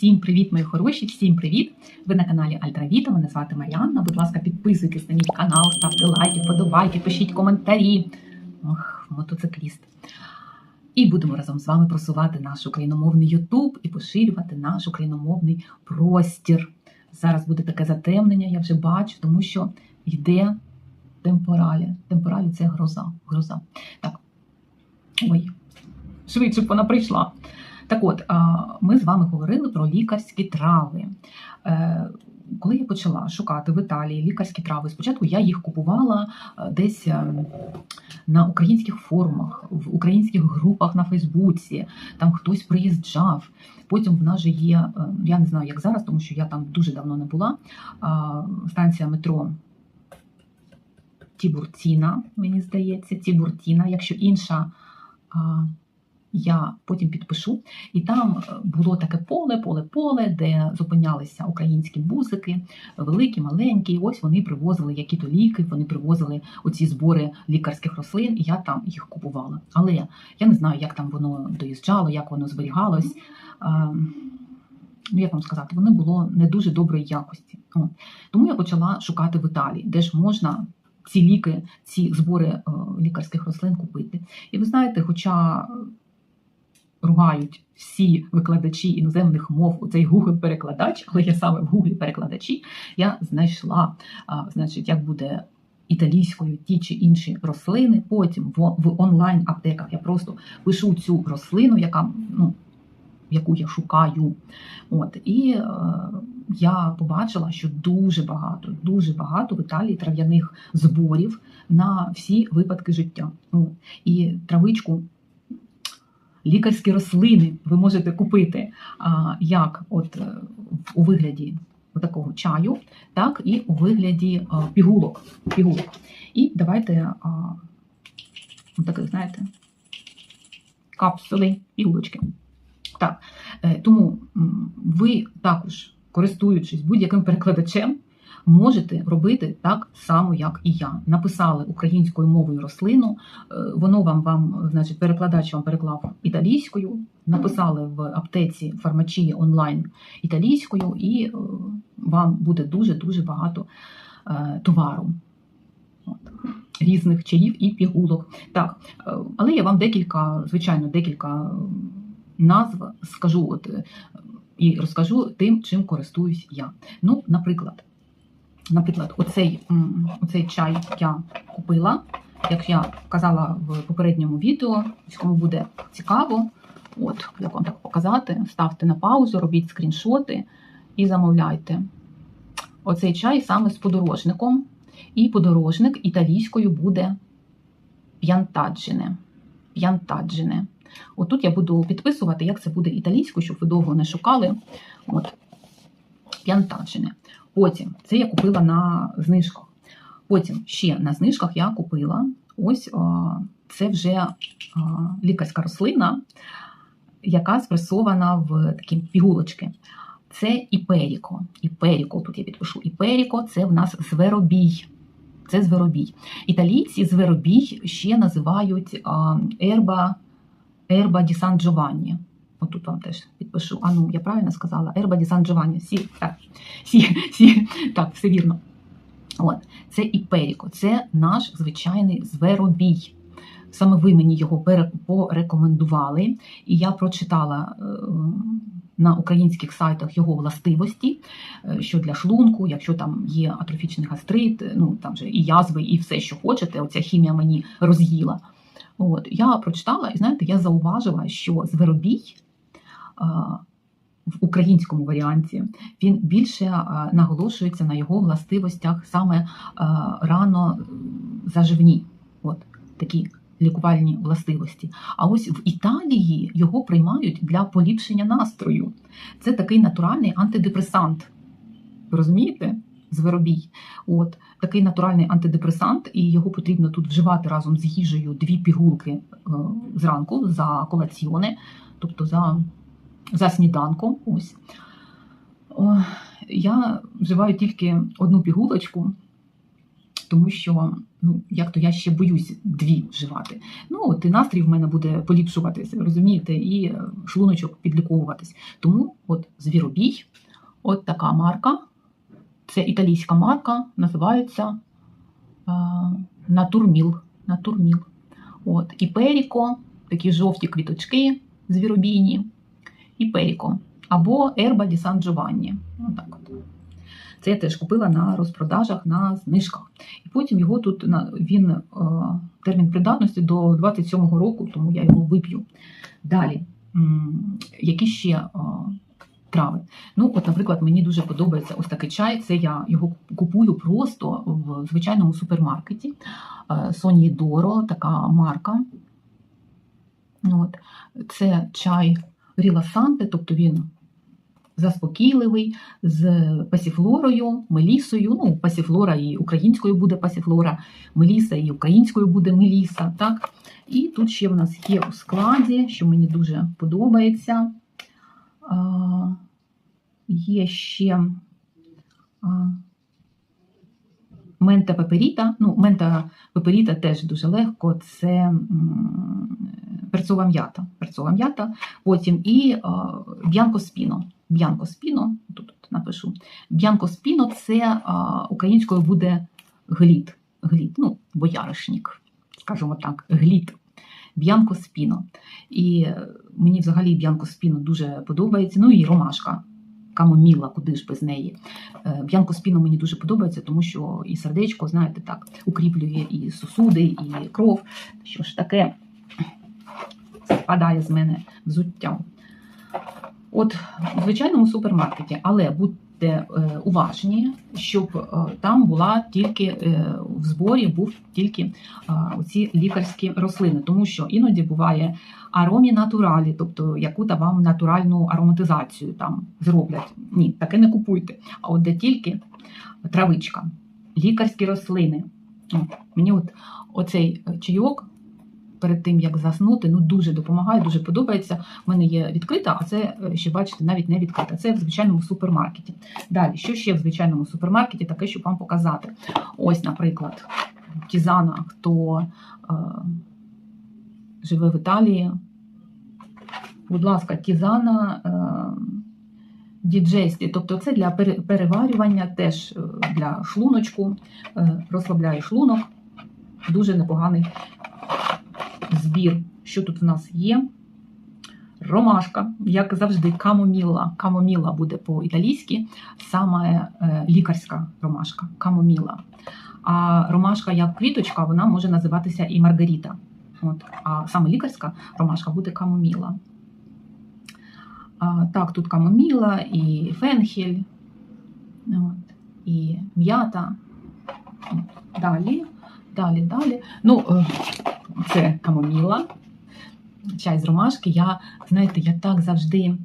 Всім привіт, мої хороші, всім привіт! Ви на каналі Альтравіта. Мене звати Маріанна. Будь ласка, підписуйтесь на мій канал, ставте лайки, подобайки, пишіть коментарі. Ох, мотоцикліст. І будемо разом з вами просувати наш україномовний Ютуб і поширювати наш україномовний простір. Зараз буде таке затемнення, я вже бачу, тому що йде темпоралі. Темпоралі це гроза. гроза. Так. Ой, швидше б вона прийшла. Так от, ми з вами говорили про лікарські трави. Е, Коли я почала шукати в Італії лікарські трави, спочатку я їх купувала е, десь е, на українських форумах, в українських групах на Фейсбуці, там хтось приїжджав. Потім в нас же є, я не знаю, як зараз, тому що я там дуже давно не була. Станція метро Тібуртіна, мені здається, Тібуртіна, якщо інша. Я потім підпишу, і там е, було таке поле, поле, поле, де зупинялися українські бусики, великі, маленькі. І ось вони привозили які-то ліки, вони привозили оці збори лікарських рослин, і я там їх купувала. Але я не знаю, як там воно доїжджало, як воно зберігалось. Е, Ну, як вам сказати, воно було не дуже доброї якості. Тому я почала шукати в Італії, де ж можна ці ліки, ці збори е, лікарських рослин купити. І ви знаєте, хоча ругають всі викладачі іноземних мов у цей Google-перекладач, але я саме в Google-перекладачі я знайшла, а, значить, як буде італійською ті чи інші рослини. Потім в, в онлайн-аптеках я просто пишу цю рослину, яка ну. Яку я шукаю, от і е, я побачила, що дуже багато, дуже багато в Італії трав'яних зборів на всі випадки життя. От. І травичку лікарські рослини ви можете купити як от е, у вигляді такого чаю, так і у вигляді а, пігулок. пігулок. І давайте а, таких, знаєте, капсули, пігулочки. Так, е, тому ви також, користуючись будь-яким перекладачем, можете робити так само, як і я. Написали українською мовою рослину, е, воно вам, вам значить, перекладач вам переклав італійською, написали в аптеці фармачії онлайн італійською, і е, вам буде дуже-дуже багато е, товару. Різних чаїв і пігулок. Так, але я вам декілька, звичайно, декілька назв скажу от, і розкажу тим, чим користуюсь я. Ну, наприклад, наприклад, оцей, оцей чай я купила, як я казала в попередньому відео, кому буде цікаво, от як вам так показати, ставте на паузу, робіть скріншоти і замовляйте. Оцей чай саме з подорожником, і подорожник італійською буде п'янтаджене. П'янтаджене. Отут я буду підписувати, як це буде італійською, щоб ви довго не шукали. От, п'янтаджене. Потім це я купила на знижках. Потім ще на знижках я купила ось це вже лікарська рослина, яка спресована в такі пігулочки. Це іперіко. Іперіко, тут я підпишу. Іперіко це в нас зверобій. Це зверобій. Італійці зверобій ще називають ерба, ерба ді Сан Джованні. Отут вам теж підпишу. А ну, я правильно сказала? Ерба ді Сан Джованні. Сі, так, сі, сі, так, все вірно. От, це іперіко, це наш звичайний зверобій. Саме ви мені його порекомендували, і я прочитала е, на українських сайтах його властивості, е, що для шлунку, якщо там є атрофічний гастрит, е, ну там же і язви, і все, що хочете, оця хімія мені роз'їла. От, я прочитала, і знаєте, я зауважила, що зверобій в українському варіанті він більше наголошується на його властивостях саме рано заживні. От такі лікувальні властивості. А ось в Італії його приймають для поліпшення настрою. Це такий натуральний антидепресант. Розумієте? Зверобій. От такий натуральний антидепресант, і його потрібно тут вживати разом з їжею дві пігулки е, зранку за колаціони, тобто за, за сніданком. Ось. Я вживаю тільки одну пігулочку тому що ну, як то я ще боюсь дві вживати. Ну, от і настрій в мене буде поліпшуватися, розумієте, і е, шлуночок підліковуватись. Тому от звіробій, от така марка. Це італійська марка, називається е, Натурміл. Натурміл. От, і Періко, такі жовті квіточки звіробійні, і Періко. Або Ерба ді Сан Джованні. Це я теж купила на розпродажах, на знижках. І потім його тут він е, термін придатності до 27-го року, тому я його вип'ю. Далі, які ще е, трави? Ну, от, наприклад, мені дуже подобається ось такий чай. Це я його купую просто в звичайному супермаркеті. Е, Соні Доро, така марка. От. Це чай Ріласанте, тобто він заспокійливий, з пасіфлорою, мелісою. Ну, пасіфлора і українською буде пасіфлора, меліса і українською буде меліса. Так? І тут ще в нас є у складі, що мені дуже подобається. А, Є ще а, мента пеперіта. Ну, мента пеперіта теж дуже легко. Це перцова м'ята. Перцова м'ята. Потім і б'янко спіно. Б'янко спіно, тут напишу. Б'янко спіно це українською буде глід. Глід, ну, бояришник, скажімо так, глід. Б'янко спіно. І е, мені взагалі б'янко спіно дуже подобається. Ну і ромашка. Камоміла, куди ж без неї. Е, Б'янко спіно мені дуже подобається, тому що і сердечко, знаєте, так, укріплює і сосуди, і кров. Що ж таке спадає з мене взуття. От в звичайному супермаркеті, але будьте е, уважні, щоб е, там була тільки е, в зборі був тільки оці лікарські рослини, тому що іноді буває аромі натуралі, тобто яку-то вам натуральну ароматизацію там зроблять. Ні, таке не купуйте. А от де тільки травичка, лікарські рослини. Мені от оцей чайок перед тим як заснути, ну дуже допомагає, дуже подобається. У мене є відкрита, а це е, ще бачите, навіть не відкрита. Це в звичайному супермаркеті. Далі, що ще в звичайному супермаркеті, таке, щоб вам показати. Ось, наприклад, Тізана, хто е, живе в Італії. Будь ласка, Тізана. Е, тобто це для пере- переварювання, теж е, для шлуночку, е, розслабляє шлунок. Дуже непоганий збір. Що тут в нас є? Ромашка, як завжди, камоміла. Камоміла буде по-італійськи, саме е, лікарська ромашка, камоміла. А ромашка як квіточка, вона може називатися і маргарита. От. А саме лікарська ромашка буде камоміла. А, так, тут камоміла і фенхель, от, і м'ята. Далі, далі, далі. Ну, е, це камоміла, чай з ромашки. Я, знаєте, я так завжди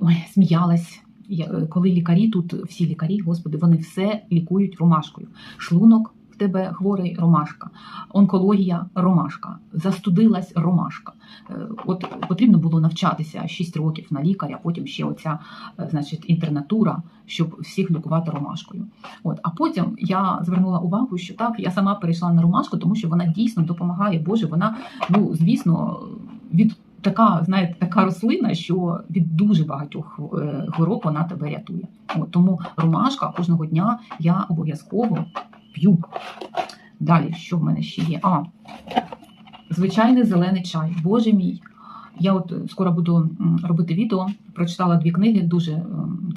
ой, сміялась. Е, коли лікарі тут, всі лікарі, господи, вони все лікують ромашкою. Шлунок в тебе хворий ромашка, онкологія ромашка, застудилась ромашка. Е, От потрібно було навчатися 6 років на лікаря, потім ще оця е, значить, інтернатура, щоб всіх лікувати ромашкою. От, а потім я звернула увагу, що так, я сама перейшла на ромашку, тому що вона дійсно допомагає. Боже, вона, ну звісно, від така, знаєте, така рослина, що від дуже багатьох е, хвороб вона тебе рятує. От, тому ромашка кожного дня я обов'язково п'ю. Далі, що в мене ще є? А, звичайний зелений чай. Боже мій. Я от скоро буду робити відео. Прочитала дві книги дуже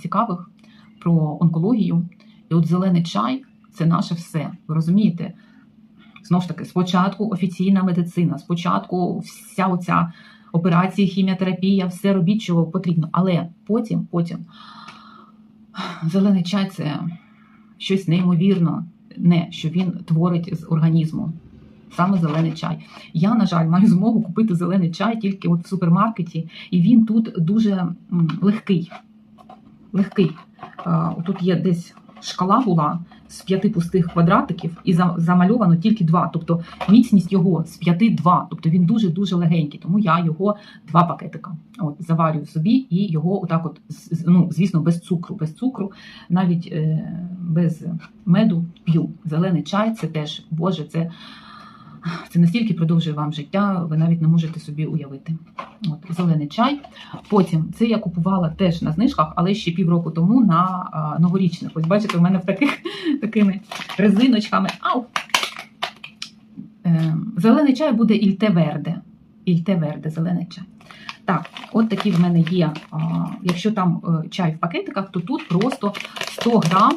цікавих про онкологію. І от зелений чай це наше все. Ви розумієте? Знову ж таки, спочатку офіційна медицина, спочатку вся оця операції, хіміотерапія, все робіть, що потрібно. Але потім, потім зелений чай це щось неймовірно, не що він творить з організму. Саме зелений чай. Я, на жаль, маю змогу купити зелений чай тільки от в супермаркеті, і він тут дуже легкий. Легкий. Тут є десь шкала була з п'яти пустих квадратиків і за- замальовано тільки два. Тобто міцність його з п'яти два. Тобто він дуже дуже легенький. Тому я його два пакетика. От заварюю собі і його отак, от ну звісно, без цукру, без цукру, навіть е, без меду п'ю. Зелений чай це теж боже, це. Це настільки продовжує вам життя, ви навіть не можете собі уявити. От, зелений чай. Потім це я купувала теж на знижках, але ще півроку тому на а, новорічних. Ось бачите, у мене в таких такими резиночками. Ау! Е, зелений чай буде Ільте Верде. Зелений чай. Так, от такі в мене є. А, якщо там е, чай в пакетиках, то тут просто 100 грам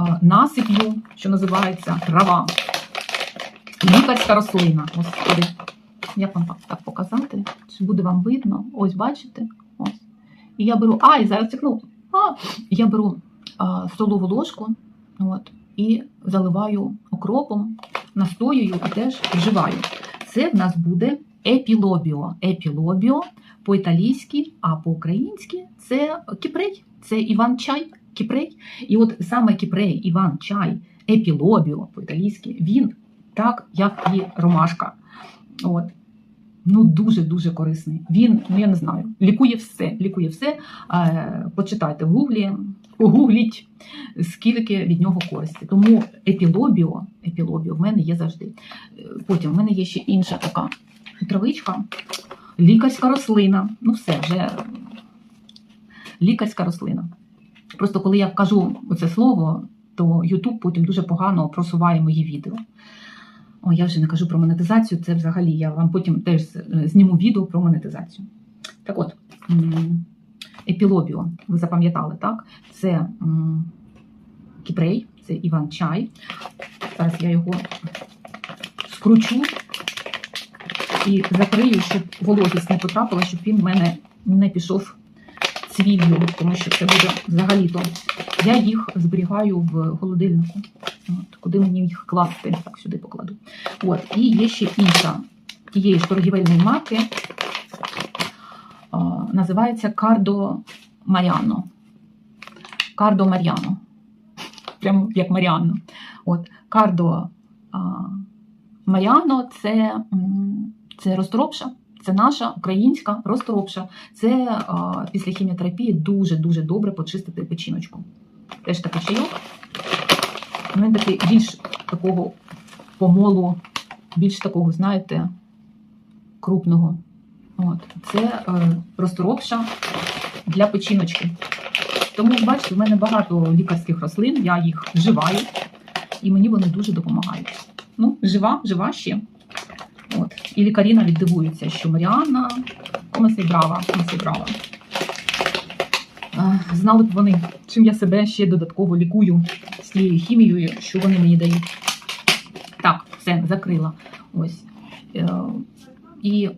е, насиплю, що називається трава. Лікарська рослина. Господи, як вам так, показати? Чи буде вам видно? Ось бачите? Ось. І я беру, ай, зараз цікну. А, я беру а, столову ложку от, і заливаю окропом, настоюю і теж вживаю. Це в нас буде епілобіо. Епілобіо по-італійськи, а по-українськи це кіпрей, це Іван-чай, кіпрей. І от саме кіпрей, Іван-чай, епілобіо по-італійськи, він так, як і ромашка. От. Ну, дуже-дуже корисний. Він, ну я не знаю, лікує все. Лікує все. Е, почитайте в гуглі, погугліть, скільки від нього користі. Тому епілобіо, епілобіо в мене є завжди. Е, Потім в мене є ще інша така травичка, лікарська рослина. Ну, все, вже лікарська рослина. Просто коли я кажу оце слово, то YouTube потім дуже погано просуває мої відео. О, я вже не кажу про монетизацію, це взагалі я вам потім теж е, зніму відео про монетизацію. Так от, епілобіо, ви запам'ятали, так? Це кіпрей, це Іван Чай. Зараз я його скручу і закрию, щоб вологість не потрапила, щоб він в мене не пішов цвіллю, тому що це буде взагалі-то. Я їх зберігаю в холодильнику. От, куди мені їх класти? Так, сюди покладу. От, і є ще інша тієї ж торгівельної марки. Називається Кардо Маріано. Кардо Маріано. Прямо як Маріанно. От, Кардо а, Маріано це, це розтропша. Це наша українська розтропша. Це а, після хіміотерапії дуже-дуже добре почистити печіночку. Теж такий чайок. Він такий більш такого помолу, більш такого, знаєте, крупного. От. Це е, розторопша для печіночки. Тому, бачите, в мене багато лікарських рослин, я їх вживаю, і мені вони дуже допомагають. Ну, жива, жива ще. От. І лікарі навіть дивуються, що Маріанна комеси брава, комеси брава. Е, Знали б вони, чим я себе ще додатково лікую з тією хімією, що вони мені дають. Так, все, закрила. Ось. Е, І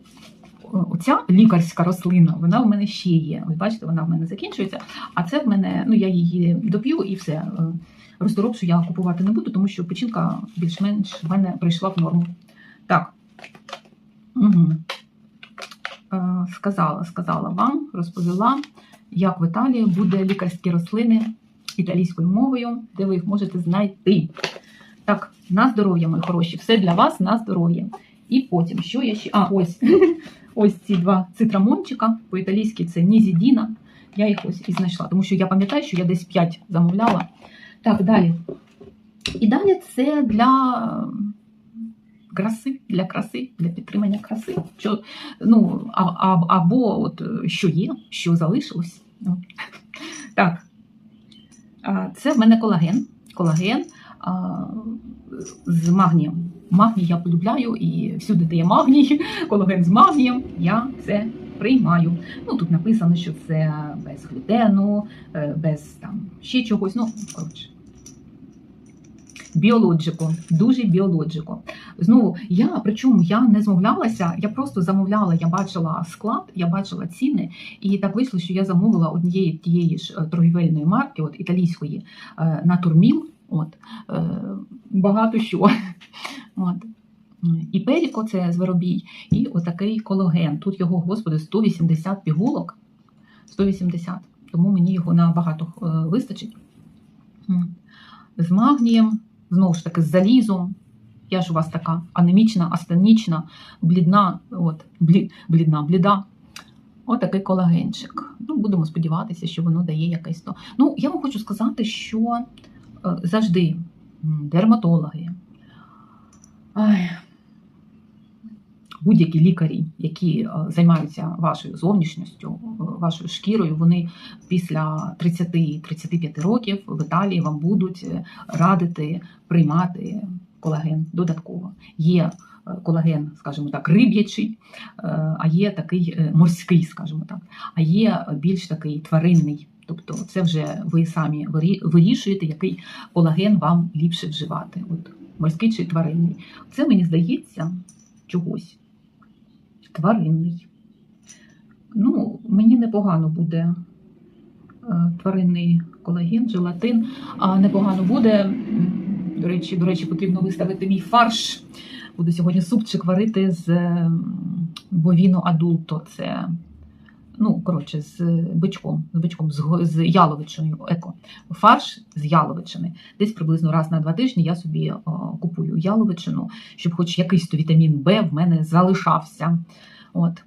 оця лікарська рослина, вона в мене ще є. Ви бачите, вона в мене закінчується. А це в мене, ну я її доп'ю і все. Е, Розторопшу я купувати не буду, тому що печінка більш-менш в мене прийшла в норму. Так. Угу. Е, Сказала, сказала вам, розповіла, як в Італії буде лікарські рослини італійською мовою, де ви їх можете знайти. Так, на здоров'я, мої хороші, все для вас на здоров'я. І потім, що я ще. А, ось ось ці два цитрамончика. По-італійськи це Нізідіна. Я їх ось і знайшла, тому що я пам'ятаю, що я десь 5 замовляла. Так, далі. І далі це для краси, для краси, для підтримання краси. Що, ну, а, а, або от, що є, що залишилось. От. Так. Це в мене колаген. Колаген а, з магнієм. Магній я полюбляю і всюди, де є магній, колаген з магнієм, я це приймаю. Ну, тут написано, що це без глютену, е, без там ще чогось. Ну, коротше. Біологіко, дуже біологіко. Знову я причому я не змовлялася, я просто замовляла, я бачила склад, я бачила ціни, і так вийшло, що я замовила однієї тієї ж е, торгівельної марки, от італійської е, натурміл. От е, багато що. От. І періко це зверобій, і отакий кологен. Тут його, господи, 180 пігулок. 180. Тому мені його набагато вистачить. З магнієм, знову ж таки, з залізом. Я ж у вас така анемічна, астенічна, блідна, от, блі, блідна, бліда. Отакий колагенчик. Ну, будемо сподіватися, що воно дає якесь то. Ну, я вам хочу сказати, що е, завжди дерматологи, ай, будь-які лікарі, які е, займаються вашою зовнішністю, е, вашою шкірою, вони після 30-35 років в Італії вам будуть е, радити приймати колаген додатково. Є колаген, скажімо так, риб'ячий, а є такий морський, скажімо так, а є більш такий тваринний. Тобто це вже ви самі вирі- вирішуєте, який колаген вам ліпше вживати. От морський чи тваринний. Це мені здається чогось. Тваринний. Ну, мені непогано буде е, тваринний колаген, желатин, а непогано буде. До речі, до речі, потрібно виставити мій фарш. Буду сьогодні супчик варити з бовіно адулто. Це, ну, коротше, з бичком, з бичком, з, з яловичиною еко. Фарш з яловичини. Десь приблизно раз на два тижні я собі о, купую яловичину, щоб хоч якийсь то вітамін Б в мене залишався. От.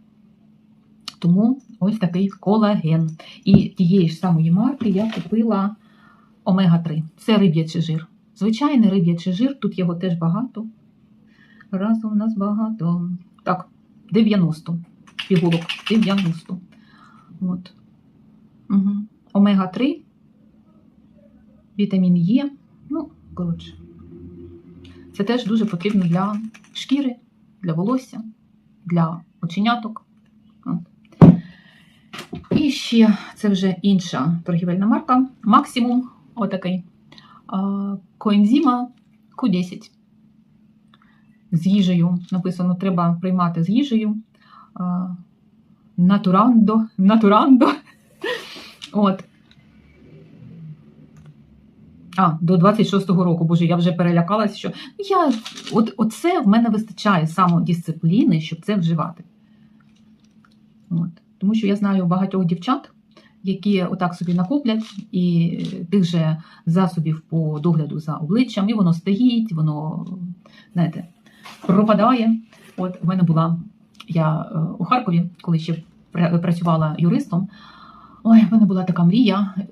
Тому ось такий колаген. І тієї ж самої марки я купила омега-3. Це риб'ячий жир. Звичайний риб'ячий жир, тут його теж багато. Разом у нас багато. Так, 90 пігулок. 90. От. Угу. Омега-3, вітамін Е. Ну, коротше. Це теж дуже потрібно для шкіри, для волосся, для оченяток. І ще це вже інша торгівельна марка. Максимум, отакий. А, Коензима Q10. З їжею. Написано, треба приймати з їжею. Натурандо. Натурандо. От. А, до 26-го року, боже, я вже перелякалася, що я, от, оце в мене вистачає самодисципліни, щоб це вживати. От. Тому що я знаю багатьох дівчат, які отак собі накоплять і тих же засобів по догляду за обличчям, і воно стоїть, воно, знаєте, пропадає. От в мене була я е, у Харкові, коли ще працювала юристом. Ой, в мене була така мрія е,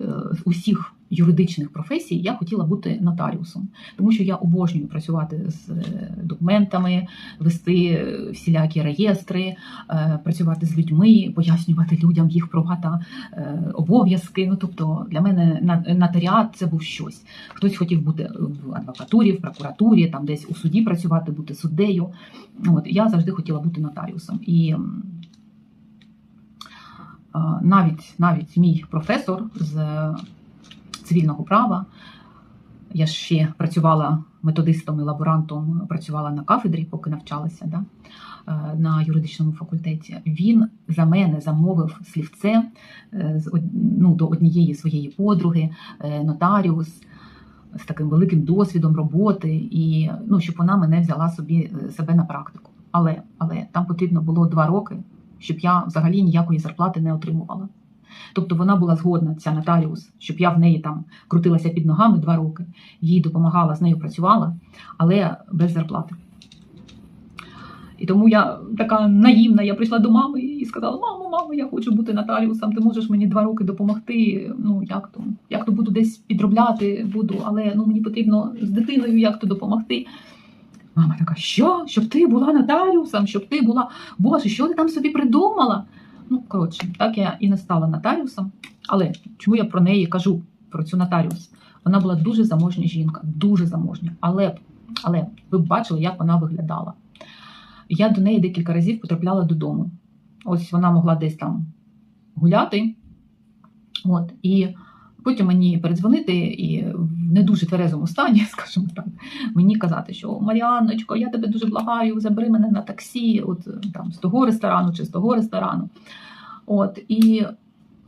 усіх юридичних професій. Я хотіла бути нотаріусом, тому що я обожнюю працювати з е, документами, вести всілякі реєстри, е, працювати з людьми, пояснювати людям їх права та обов'язки. Ну тобто для мене нотаріат це був щось. Хтось хотів бути в адвокатурі, в прокуратурі, там десь у суді працювати, бути суддею. От я завжди хотіла бути нотаріусом. І навіть навіть мій професор з цивільного права. Я ще працювала методистом і лаборантом, працювала на кафедрі, поки навчалася да, е, на юридичному факультеті. Він за мене замовив слівце е, ну, до однієї своєї подруги, е, нотаріус з таким великим досвідом роботи, і ну, щоб вона мене взяла собі е, себе на практику. Але, але там потрібно було два роки, щоб я взагалі ніякої зарплати не отримувала. Тобто вона була згодна, ця нотаріус, щоб я в неї там крутилася під ногами два роки, їй допомагала, з нею працювала, але без зарплати. І тому я така наївна, я прийшла до мами і сказала: мамо, мамо, я хочу бути нотаріусом, ти можеш мені два роки допомогти. Ну як то? Як то буду десь підробляти, буду, але ну мені потрібно з дитиною як то допомогти. Мама така, що? Щоб ти була нотаріусом, щоб ти була. Боже, що ти там собі придумала? Ну, коротше, так я і не стала нотаріусом. Але чому я про неї кажу, про цю нотаріус? Вона була дуже заможня жінка, дуже заможня. Але, але ви б бачили, як вона виглядала. Я до неї декілька разів потрапляла додому. Ось вона могла десь там гуляти. От, і потім мені передзвонити і в не дуже тверезому стані, скажімо так, мені казати, що Маріанночко, я тебе дуже благаю, забери мене на таксі, от там з того ресторану чи з того ресторану. От, і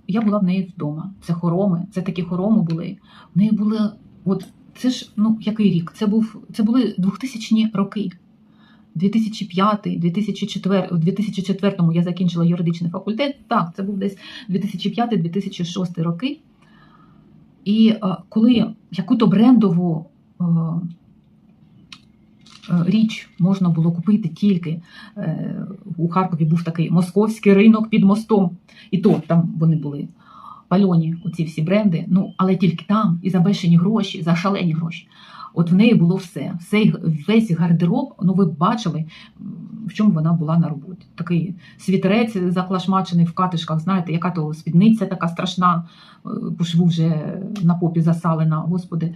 я була в неї вдома. Це хороми, це такі хороми були. В неї були, от це ж ну який рік? Це був це були 2000 роки. 2005, 2004, у 2004 я закінчила юридичний факультет. Так, це був десь 2005-2006 роки. І е, коли яку-то брендову е, е, річ можна було купити тільки у Харкові був такий московський ринок під мостом, і то там вони були пальоні, оці всі бренди, ну але тільки там і за бешені гроші, за шалені гроші. От в неї було все. все весь гардероб, ну ви бачили, в чому вона була на роботі. Такий світерець заклашмачений в катишках, знаєте, яка то спідниця така страшна, е, по шву вже на попі засалена, господи.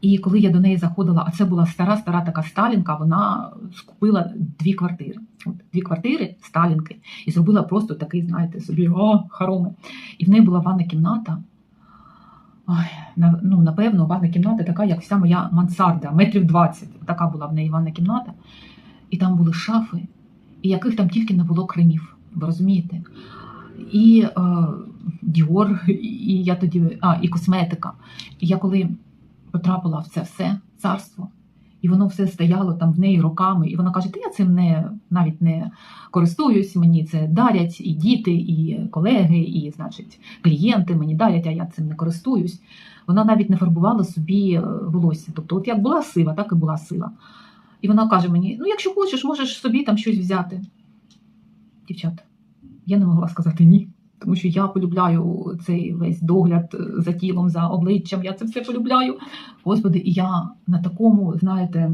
І коли я до неї заходила, а це була стара, стара така сталінка, вона скупила дві квартири. От, дві квартири сталінки, і зробила просто такий, знаєте, собі о, хароми. І в неї була ванна кімната. Ой, ну, напевно, ванна кімната така, як вся моя мансарда, метрів 20. Така була в неї ванна кімната. І там були шафи, і яких там тільки не було кремів. Ви розумієте? І е, Діор, і я тоді, а, і косметика. І я коли потрапила в це все царство, і воно все стояло там в неї роками, і вона каже: Та я цим не навіть не користуюсь, мені це дарять і діти, і колеги, і, значить, клієнти мені дарять, а я цим не користуюсь. Вона навіть не фарбувала собі е, волосся. Тобто, от як була сива, так і була сива. І вона каже мені: ну, якщо хочеш, можеш собі там щось взяти. Дівчата, я не могла сказати ні. Тому що я полюбляю цей весь догляд за тілом, за обличчям, я це все полюбляю. Господи, і я на такому, знаєте,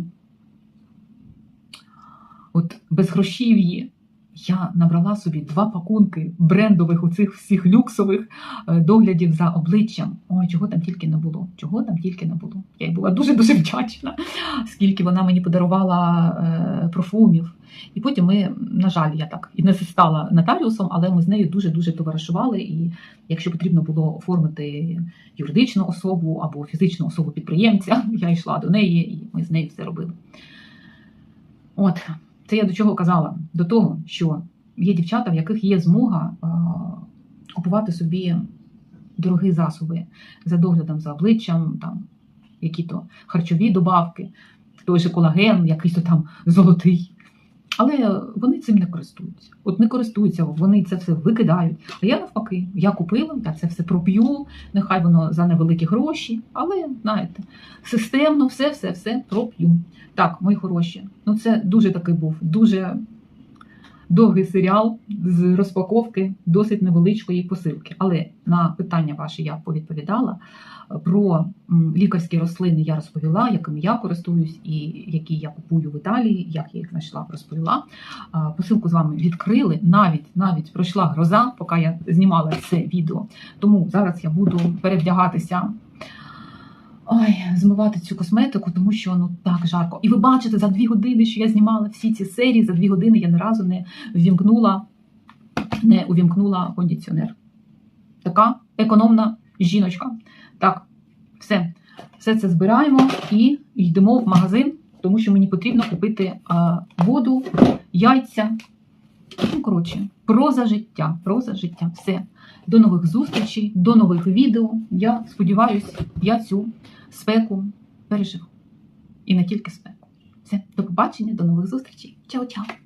от безгрошів'ї я набрала собі два пакунки брендових, оцих всіх люксових е, доглядів за обличчям. Ой, чого там тільки не було. Чого там тільки не було. Я їй була дуже-дуже вдячна, скільки вона мені подарувала е, профумів. І потім ми, на жаль, я так і не стала нотаріусом, але ми з нею дуже-дуже товаришували. І якщо потрібно було оформити юридичну особу або фізичну особу підприємця, я йшла до неї, і ми з нею все робили. От, це я до чого казала? До того, що є дівчата, в яких є змога купувати собі дорогі засоби за доглядом за обличчям, там, які-то харчові добавки, той же колаген, якийсь то там золотий. Але вони цим не користуються. От не користуються, вони це все викидають. А я навпаки, я купила, я це все проп'ю, нехай воно за невеликі гроші, але знаєте, системно все, все, все проп'ю. Так, мої хороші. Ну це дуже такий був дуже довгий серіал з розпаковки досить невеличкої посилки. Але на питання ваше я повідповідала. Про лікарські рослини я розповіла, якими я користуюсь і які я купую в Італії, як я їх знайшла, розповіла. Посилку з вами відкрили. Навіть навіть пройшла гроза, поки я знімала це відео. Тому зараз я буду перевдягатися. Ой, змивати цю косметику, тому що ну так жарко. І ви бачите, за дві години, що я знімала всі ці серії, за дві години я ні разу не ввімкнула, не увімкнула кондиціонер. Така економна жіночка. Так, все. Все це збираємо і йдемо в магазин, тому що мені потрібно купити а, воду, яйця. Ну, коротше, проза життя, проза життя. Все. До нових зустрічей, до нових відео. Я сподіваюся, я цю спеку переживу. І не тільки спеку. Все, до побачення, до нових зустрічей. Чао-чао!